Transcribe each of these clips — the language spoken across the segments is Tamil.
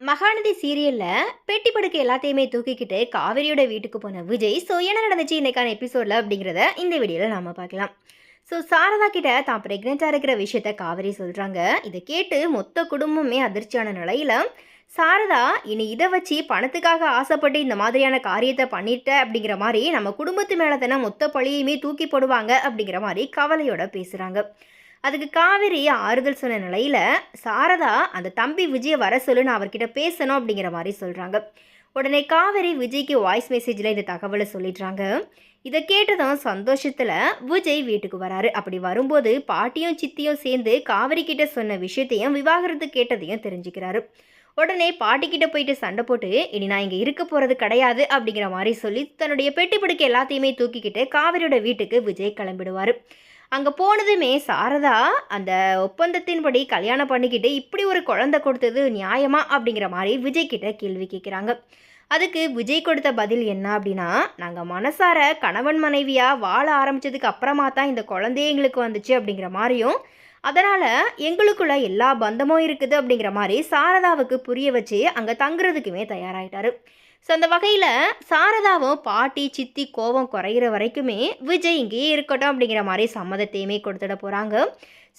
மகாநதி சீரியலில் பெட்டி படுக்கை எல்லாத்தையுமே தூக்கிக்கிட்டு காவேரியோட வீட்டுக்கு போன விஜய் ஸோ என்ன நடந்துச்சு இன்னைக்கான எபிசோடில் அப்படிங்கிறத இந்த வீடியோவில் நாம பார்க்கலாம். ஸோ சாரதா கிட்ட தான் ப்ரெக்னெண்ட்டாக இருக்கிற விஷயத்த காவேரி சொல்கிறாங்க இதை கேட்டு மொத்த குடும்பமே அதிர்ச்சியான நிலையில் சாரதா இனி இதை வச்சு பணத்துக்காக ஆசைப்பட்டு இந்த மாதிரியான காரியத்தை பண்ணிட்ட? அப்படிங்கிற மாதிரி நம்ம குடும்பத்து மேலே தானே மொத்த பழியுமே தூக்கி போடுவாங்க அப்படிங்கிற மாதிரி கவலையோட பேசுகிறாங்க அதுக்கு காவேரி ஆறுதல் சொன்ன நிலையில் சாரதா அந்த தம்பி விஜயை வர சொல்லு நான் அவர்கிட்ட பேசணும் அப்படிங்கிற மாதிரி சொல்கிறாங்க உடனே காவேரி விஜய்க்கு வாய்ஸ் மெசேஜில் இந்த தகவலை சொல்லிடுறாங்க. இதை கேட்டதும் சந்தோஷத்தில் விஜய் வீட்டுக்கு வராரு. அப்படி வரும்போது பாட்டியும் சித்தியும் சேர்ந்து காவேரி கிட்ட சொன்ன விஷயத்தையும் விவாகரத்து கேட்டதையும் தெரிஞ்சுக்கிறாரு. உடனே பாட்டிக்கிட்ட போயிட்டு சண்டை போட்டு இனி நான் இங்கே இருக்க போகிறது கிடையாது அப்படிங்கிற மாதிரி சொல்லி தன்னுடைய பெட்டி பிடிக்க எல்லாத்தையுமே தூக்கிக்கிட்டு காவேரியோட வீட்டுக்கு விஜய் கிளம்பிடுவார். அங்கே போனதுமே சாரதா அந்த ஒப்பந்தத்தின்படி கல்யாணம் பண்ணிக்கிட்டு இப்படி ஒரு குழந்தை கொடுத்தது நியாயமா அப்படிங்கிற மாதிரி விஜய் கிட்ட கேள்வி கேட்குறாங்க அதுக்கு விஜய் கொடுத்த பதில் என்ன அப்படின்னா நாங்கள் மனசார கணவன் மனைவியாக வாழ ஆரம்பித்ததுக்கு அப்புறமா தான் இந்த குழந்தைய எங்களுக்கு வந்துச்சு அப்படிங்கிற மாதிரியும் அதனால் எங்களுக்குள்ள எல்லா பந்தமும் இருக்குது அப்படிங்கிற மாதிரி சாரதாவுக்கு புரிய வச்சு அங்கே தங்குறதுக்குமே தயாராகிட்டாரு ஸோ அந்த வகையில் சாரதாவும் பாட்டி சித்தி கோவம் குறையிற வரைக்குமே விஜய் இங்கேயே இருக்கட்டும் அப்படிங்கிற மாதிரி சம்மதத்தையுமே கொடுத்துட போகிறாங்க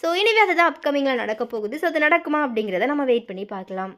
ஸோ இனிவே அதுதான் அப்கமிங்கில் நடக்க போகுது. ஸோ அது நடக்குமா அப்படிங்கிறத நம்ம வெயிட் பண்ணி பார்க்கலாம்.